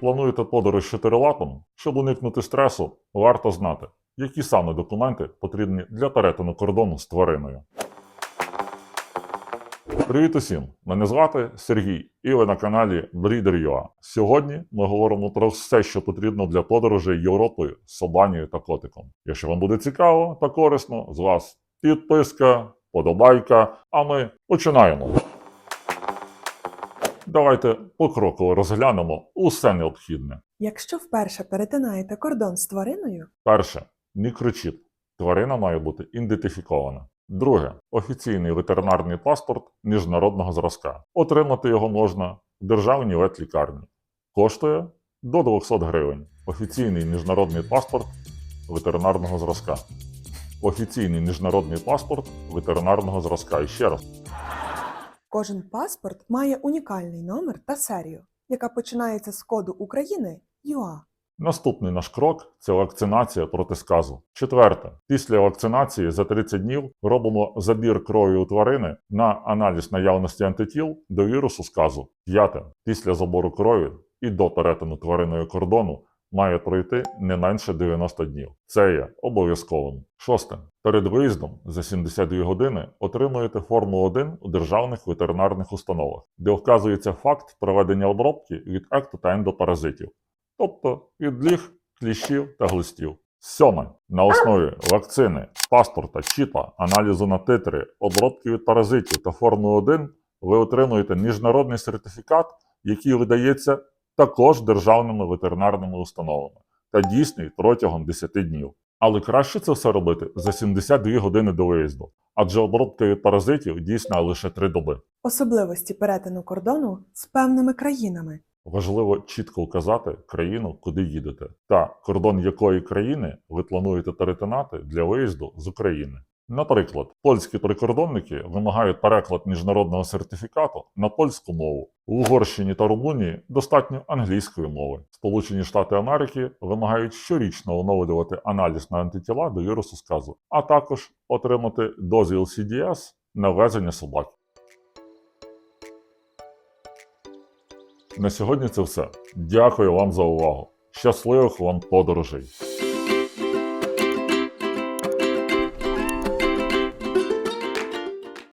плануєте подорож чотирилапом, щоб уникнути стресу, варто знати, які саме документи потрібні для перетину кордону з твариною. Привіт усім! Мене звати Сергій, і ви на каналі Breeder.ua. Сьогодні ми говоримо про все, що потрібно для подорожей Європою з собанію та котиком. Якщо вам буде цікаво та корисно, з вас підписка, подобайка, а ми починаємо. Давайте покроково розглянемо усе необхідне. Якщо вперше перетинаєте кордон з твариною, Перше мікрочіп. Тварина має бути ідентифікована. Друге офіційний ветеринарний паспорт міжнародного зразка. Отримати його можна в державній ветлікарні. Коштує до 200 гривень. Офіційний міжнародний паспорт ветеринарного зразка. Офіційний міжнародний паспорт ветеринарного зразка. І ще раз. Кожен паспорт має унікальний номер та серію, яка починається з коду України ЮА. Наступний наш крок це вакцинація проти сказу. Четверте, після вакцинації за 30 днів робимо забір крові у тварини на аналіз наявності антитіл до вірусу сказу. П'яте, після забору крові і до перетину твариною кордону має пройти не менше 90 днів. Це є обов'язковим. Шосте. Перед виїздом за 72 години отримуєте форму 1 у державних ветеринарних установах, де вказується факт проведення обробки від екто та ендопаразитів тобто від ліг, кліщів та глистів. Сьоме. На основі вакцини, паспорта, чіпа, аналізу на титри, обробки від паразитів та форми 1 ви отримуєте міжнародний сертифікат, який видається також державними ветеринарними установами та дійсний протягом 10 днів. Але краще це все робити за 72 години до виїзду, адже обробка від паразитів дійсна лише 3 доби. Особливості перетину кордону з певними країнами. Важливо чітко вказати країну, куди їдете, та кордон якої країни ви плануєте перетинати для виїзду з України. Наприклад, польські прикордонники вимагають переклад міжнародного сертифікату на польську мову. В Угорщині та Румунії достатньо англійської мови. Сполучені Штати Америки вимагають щорічно оновлювати аналіз на антитіла до вірусу сказу, а також отримати дозвіл CDS на ввезення собак. На сьогодні це все. Дякую вам за увагу. Щасливих вам подорожей!